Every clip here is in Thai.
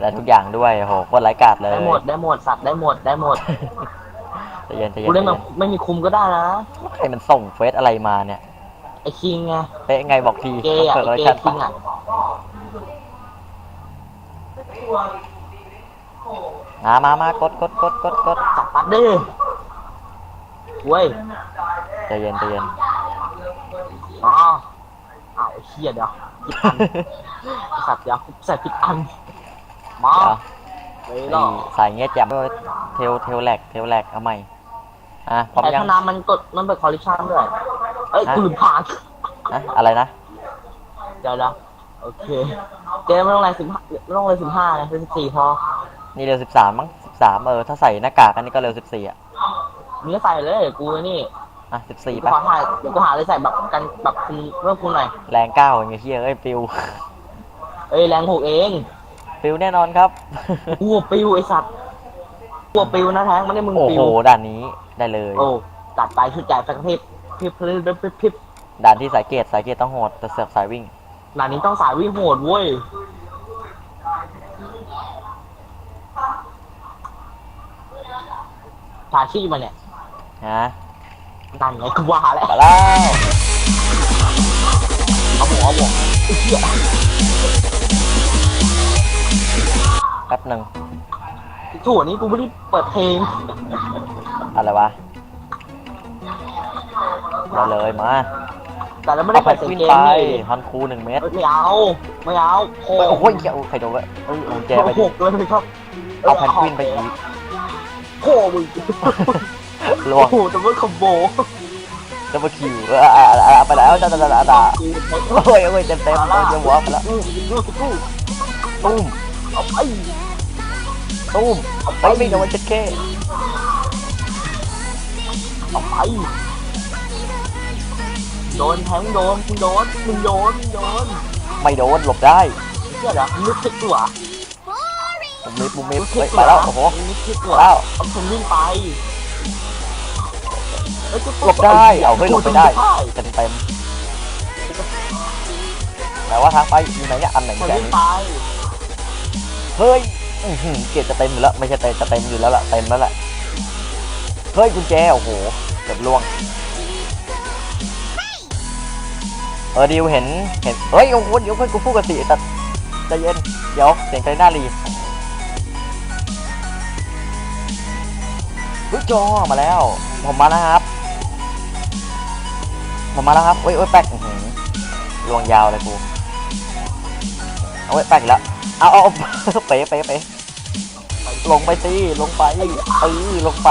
ได้ทุกอย่างด้วยโอ้โหโคตรไร้กาดเลยได้หมดได้หมดสัตว์ได้หมดได้หมดใจเย็นใจเย็กูนเล่นแบบไม่มีคุมก็ได้นะใครมันส่งเฟซอะไรมาเนี่ยไอ้คิงไงเป๊ะไงบอกทีเกย์อะเปิดไอ้รายเกการย์คิงอะมามามากดกดกดกดกดจับปัดดิเว้ยใจเย็นใจเย็นอ๋ออ้าวไอ้เชี่ยเดี๋ยวผิดอันไอ้สัตว์เดี๋ยวใส่ผิดอัน มาเดี๋ยวเลยหรนี่อสายเงี้ยแจ่มด้วยเทลเทลแหลกเทลแหลกเอาใหม่อะพร้อมแต่ยังถ้าน้ำมันกดมันเปิดคอลเลคชันด้วยเอ้ยฮะกูลืมผ่านนะอะไรนะเดี๋ยวนะโอเคเกมไม่ต้องอะไรสิบห้าไม่ต้องอะไรสิบห้าเลยสิบสี่พอนี่เร็วสิบสามมั้งสิบสามเออถ้าใส่หน้ากากอันนี้ก็เร็วสิบสี่อะมึงก็ใส่เลยกูไอ้นี่อะสิบสี่กูปะขอถ่ายเดี๋ยวกูหาอะไรใส่แบบกันแบบคุณเรื่องคุณหน่อยแรงเก้าอย่างเงี้ยเฮียเอ้ยปิวเอ้ยแรงหกเอง ปิวแน่นอนครับกูปิวไอสัตว์กูปิวนะแท้งไม่ได้มึงโอ้ปิโห วด่านนี้ได้เลย โอ้จัดไปชุดใหญ่สักกระพริบพริบพริบพริบพริบพริบด่านที่สายเกตสายเกตต้องโหดแต่เสือกสายวิ่ง หนานี้ต้องสายวิ่งโหดเว้ยชาชีพมาเนี่ยฮะนั่นไงกูว่าแล้วมาแล้วเอาหัวเอาหัวไอ้เหี้ย แป๊บหนึ่งถั่วนี้กูไม่ได้เปิดเพลงอะไรวะ มาเลยมาแต่เราไม่ได้เอาแพเปินดเสียกวิงนเกมไปนี่ฮอนคูหนึ่งเมตรเอ้ยไม่เอาไม่เอาโอ้เฮ้ยโอ้โหโหเหี้ยโอ้ใครโดนวะเอ้ยเอาแจไปหดิกเลยครับเอาแพนกวินไปอีกโอ้มึงล่วโอ้งโหแต่ว่าคอมโบดับเบิลคิวเอออะอะอะไปแล้วจ้าจ้าจ้าจ้าโอ้ยโอ้ยเต็มเต็มโอ้ยจะหัวไปแล้วอู้ดูสิกู้ตุ้ม เอาไปตุ้มไปไม่โดนจะแค่เอาไปโดนแทงโดนมึงโดนมึงโดนมึงโดนไม่โดนหลบได้เชื่อเหรอมึงคิดตัวมุมมิดมุมมิดเฮ้ยไปแล้วโอ้โหมึงคิดตัวแล้วเอาฉันวิ่งไปหลบได้เอาเฮ้ยหลบไม่ได้เต็มเต็มแต่ว่าทางไปอยู่ไหนเนี่ยอันไหนแกวิ่งนี่ไป เฮ้ยเกียรจะเต็มอยู่แล้ว ไม่ใช่เต็มจะเต็มอยู่แล้วล่ะเต็มแล้วแหละเฮ้ยกุญแจโอ้โหเกือบล่วงเออดิวเห็นเห็นเฮ้ยโอ้โหเดี๋ยวเพื่อนกูพูดกับสิแต่ใจเย็นเดี๋ยวเสียงใจหน้ารีเฮ้ยจอมาแล้ว ผมมาแล้วครับ ผมมาแล้วครับเอ้ยเอ้ยแป๊กหือลวงยาวเลยกูเอาไว้แป๊กแล้ว เอาเอาเอาเป๋เป๋เป๋ลงไปสิลงไปเออลงไป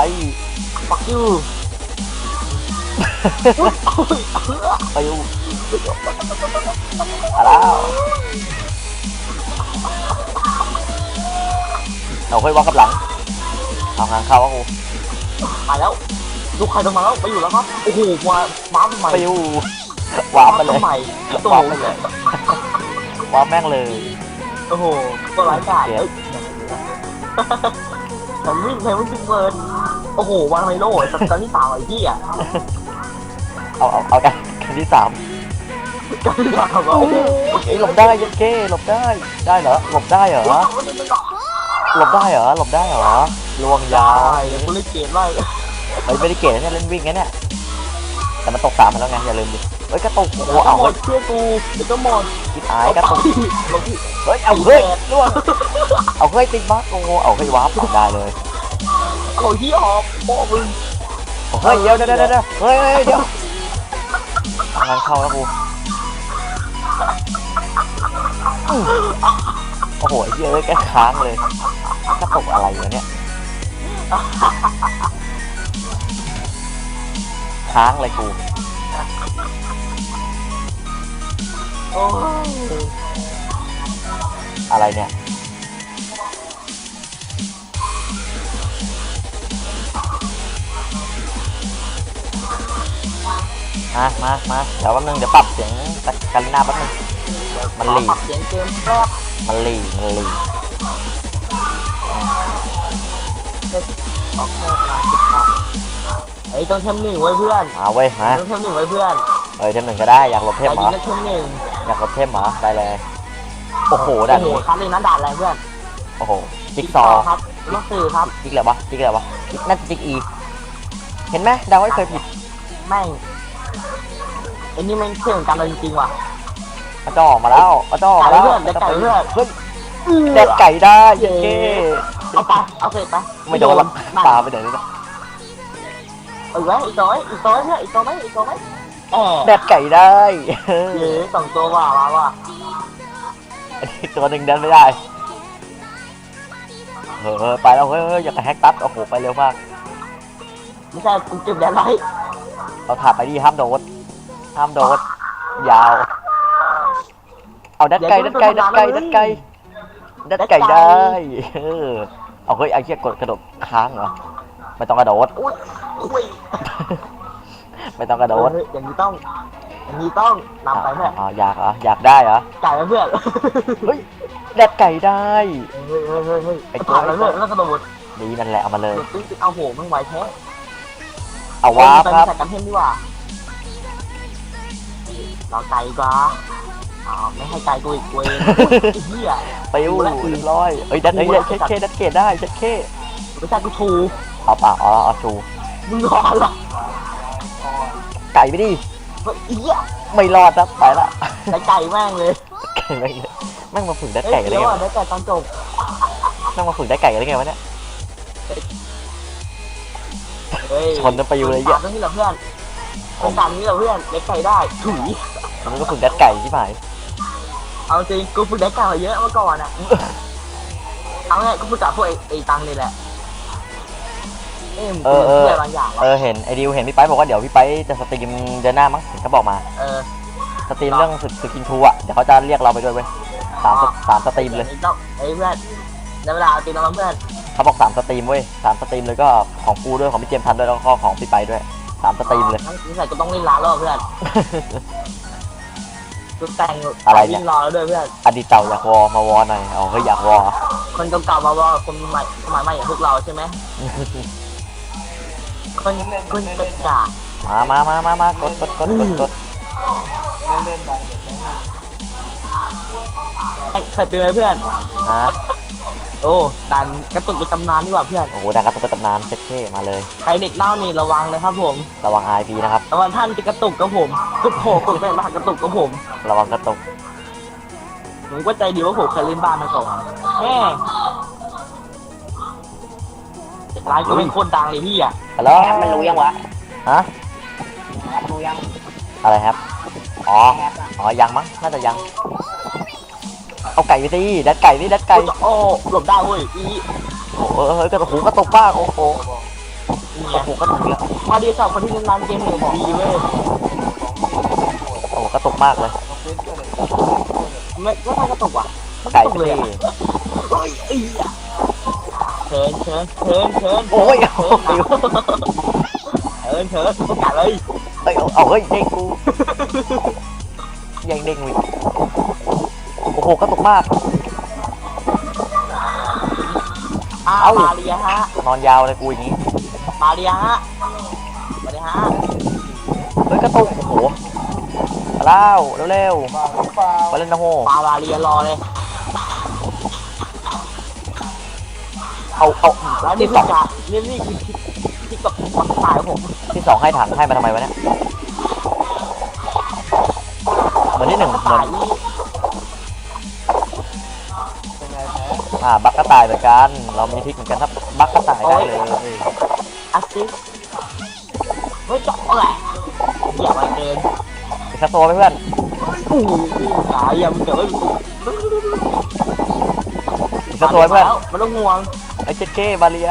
ปักยูไปอยู่มาแล้วเอาเฮ้ยวางกับหลังเอาหางเข้าว่ากูมาแล้วลูกใครต้องมาแล้วไปอยู่แล้วครับโอ้โหมาม้าทำไมไปอยู่วาร์ปไปเลยทำไมโอ้วาร์ปโหไปเลยวาร์ปแม่งเลย โอ้โหตัวร้ายกาจเอ้ยฉันวิ่งฉันวิ่งเฟิร์นโอ้โหวางไมโล่สัปดาห์ที่สามไอ้ที่อะเอาเอาเอากันกันที่สามการที่สามว่าโอ้โหเอ้ยหลบได้ยันเก้หลบได้ได้เหรอหลบได้เหรอหลบได้เหรอหลบได้เหรอลวงยาวใช่เดี๋ยวกูเล่นเกมไล่เฮ้ยไม่ได้เก๋เนี่ยเล่นวิ่งนะเนี่ยแต่มันตกสามมาแล้วไงอย่าลืมดิเฮ้ยกระตุกโอ้โหเอาหมเฮ้ดยเชื่อกูเดี๋ยวก็หมดคิดอายกระตุกลงที่เฮ้ยเอาเฮ้ยล่วงเอาเฮ้ยติดบั๊กโอ้โหเอาเฮ้ยวาร์ปเอาได้เลยเอาที่หอบโอ้มึงโอ้เฮ้ยเดี๋ยวเดี๋ยวเดี๋ยวเดี๋ยวเฮ้ยเฮ้ยเดี๋ยวงานเข้าแล้วกูอื้อโอ้โหไอ้เหี้ยเอ้ยแกค้างเลยกระตุกอะไรวะเนี่ยค้างเลยกู โอ้อะไรเนี่ย มามามาเดี๋ยวแป๊บนึงเดี๋ยวปรับเสียงกาลิน่าแป๊บนึงมันหลีเสียงเกมแป๊บมันหลีมันหลีออกแค่ประมา ณสิบครั้งเฮ้ยต้องเทมหนึ่งไว้เพื่อนมาเว้ยมาต้องเทมหนึ่งไว้เพื่อนเอ้ยเทมหนึ่งก็ได้อยากหลบเทแต่มเหรยิองก็เทมหนึ่งอยากหลบเทมเหรอได้เลยโอ้โหด่านโอ้โหนี้คัดเลยนะด่านอะไรเพื่อนโอ้โหจิ๊กซอว์ครับลูกสื่อครับจิ๊กอะไรวะจิ๊กอะไรวะจิ๊กน่าจะจิ๊กอีเห็นไหมเดาไม่เคยผิดแม่งไอ้นี่แม่งเชื่อกันเลยจริงๆว่ะมาจ่อมาแล้วมาจ่อมาแล้วไก่เพื่อนไก่เพื่อนเฮ้ยแดกไก่ได้เย้เอาไปเอาเสร็จไปไม่โดนหรอกปลาไปไหนเลยนะ เออไว้อีกตัวไหมอีกตัวไหมอีกตัวไหมอีกตัวไหมแอแดกไก่ได้เออเย้สองตัวว่ะมาว่ะอีกตัวหนึ่งเดินไม่ได้เออไปแล้วเฮ้ยเฮ้ยอย่ากระแฮกตัดโอ้โหไปเร็วมาก ไม่ใช่กูจุดแดนไว้เราถ่ายไปดีห้ามโดดห้ามโดดยาว เอาดัดไก่ดัดไก่ดัดไก่ดัดไก่ดัดไก่ได้เออเอาเฮ้ยไอ้เชี่ยกดกระโดดค้างเหรอไม่ต้องกระโดด อุ้ยอุ้ยไม่ต้องกระโดดเฮ้ยอย่างนี้ต้อง อย่างนี้ต้องนำไปเพื่อนอ่าอยากเหรออยากได้เหรอไก่ไปเพื่อนเฮ้ยแดดไก่ได้ เฮ้ยเฮ้ยเฮ้ยเฮ้ยไอ้ตัวผ่านไปเพื่อนแล้วก็กระโดดดีนั่นแหละเอามาเลยตึ้งตึ้งเอาโหมันไหวแท้เอาว้าบไปครับใส่กันเทมดีกว่าเราไก่กว่าอ้าวไม่ให้ไก่กูอีกกูเองไอ้เหี้ย ไปอู้เรียบร้อยเอ้ยดัดเอ้ยเช็ดเคดัดเกตได้เช็ดเคไม่ใช่กูชูเอาป่าอ๋อเอาชู มึงรอเหรอไก่ไปดิเฮ้ยไอ้เหี้ยไม่รอดนะไปละไก่ไก่แม่งเลยไก่แม่งเลยแม่งมาฝึกดัดเอ้ยไก่อะไรเดี๋ยวเงี้อะยเดี๋ยวแต่ตอนจบแม่งมาฝึกดัดไก่อะไรเงี้ยวะเนี่ยเฮ้ยชนกันไปอยู่เลยเหี้ยตรงนี้เหรอเพื่อนเป็นตามนี้เหรอเพื่อนเล็กไก่ได้ถุยมันก็ฝึกดัดไก่ที่หมายเอาจริงกูฝึกเล็กไก่มาเยอะเมื่อก่อนอะเอาไงกูฝึกกับพวกไอ้ไอ้ตังนี่แหละ เอ้ยมึงเพื่อบางอย่างเอวะอเห็นไอ้ดิวเห็นพี่ไปบอกว่าเดี๋ยวพี่ไปจะสตรีมเดือนหน้ามั้งเห็นเขาบอกมาเออสตรีมเรื่องสึกสึกินทูอะเดี๋ยวเขาจะเรียกเราไปด้วยเว้ยสามสสามสตรีมเลยไอ้เจ้าไอ้เพื่อนในเวลาตีน้องเพื่อนเขาบอกสามสตรีมเว้ยสามสตรีมเลยก็ของกูด้วยของพี่เจมส์ทันด้วยแล้วก็ของพี่ไปด้วยสามสตรีมเลย ทั้งนี้ใส่ก็ต้องเล่นร้านแล้วเพื่อนกูแต่งอะไรเนี่ย วิ่งรอแล้วด้วยเพื่อน อดีตเต่าอยากวอมาวอหน่อยเอาเฮ้ยอยากวอคนเก่าๆมาว่าคนใหม่สมัยใหม่อย่างพวกเราใช่ไหม คนคนเก่กามามามา มามากดกดกดกดกดเคยเป็นไหมเพื่อนนะโอ้ดันกระตุกเป็นตำนานดีกว่าเพื่อน โอ้โหดังกระตุกกระตำนานเช็ดเท่มาเลย ใครเด็กเล่านี่ระวังนะครับผม ระวังไอพีนะครับ ระวังท่านจะกระตุกกับผมกดโผล่กดเป็นมากระตุกกับผม ระวังกระตุกผมก็ใจดีว่าผมเคยเล่นบ้านมาก่อนแม่ ร้านก็เป็นคนดังเลยพี่อะฮัลโหลแอปมันรู้ยังวะฮะแอปรู้ยังอะไรครับ อ๋อแอปอะอ๋อ ยังมั้ง น่าจะยัง เอาไก่ไปสิดัดไก่ดิดัดไก่ โอ้หลบได้เว้ยอีโอ้โหเฮ้ยกระตุกหูกระตุกบ้างโอ้โหนี่โอ้โหกระตุกเยอะพอดีสอบคนที่เล่นร้านเกมหนึ่งดีเว้ยโอ้โหกระตุกมากเลยไม่ไม่ใช่กระตุกว่ะไก่ตกไปเลยสิอะเฮ้ยอีเชิญเชิญเชิญเชิญโอ้ยโอ้โหเชิญเชิญประกาศเลยเฮ้ยเอาเอาเฮ้ยเด้งกูยังเด้งวิโอ้โหกระตุกมากอ้าเอ้าวมาเรียฮะนอนยาวเลยกูอย่างนี้มาเรียฮะมาเรียฮะเฮ้ยกระตุกโอ้โหมาแล้วเร็วๆไปเล่นนะโฮปามาเรียรอเลย เอาเอาแล้วนี่ที่สคือองการนี่นี่คือที่ที่กับปักตายของผมที่สองให้ถังให้มาทำไมวะเนี่ยเหมือนที่หนึ่งเหมืตาอยนนี่อ่าบักกระต่ายเหมือนกัน เรามีทริกเหมือนกันครับบักกระต่ายได้เลยแอสซิสเฮ้ยจะอะไรอย่ามาเกินอีกสักตัวไหมเพื่อนอู้ตายอย่ามึงเกิดไม่อีกสักตัวไหมเพื่อนมันต้องห่วงไอ้ เจ็ดเก้บาเลีย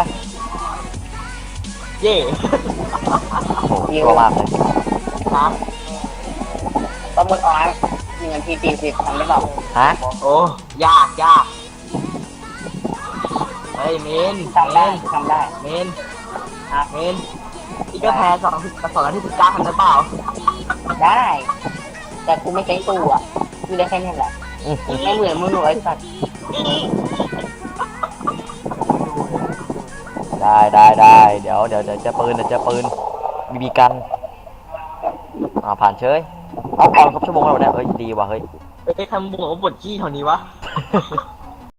เย่โอ้โหกลัวมากเลยนะประมูลออนมีเงินทีสี่สิบทำได้เปล่าฮะโอ้ยากยากเฮ้ยเมนทำได้ทำได้เมนอะเมนอีกก็แพ้สองสองนาทีสิบเก้าทันหรือเปล่าได้ แต่กูไม่ใช้ตู้อะกูได้แค่นี้แหละอื้อหือไม่เหมือนมึงหนูไอ้สัตว์ ได้ได้ได้เดี๋ยวเดี๋ยวเดี๋ยวเจะปืนเดี๋ยวเจะปืนบีบีกันอ่าผ่านเฉยเอาก่อนครบชั่วโมงแล้วเนี่ยเฮ้ยดีว่ะเฮ้ยเอ้ยใครมึงบอกว่าปวดขี้แถวนี้วะ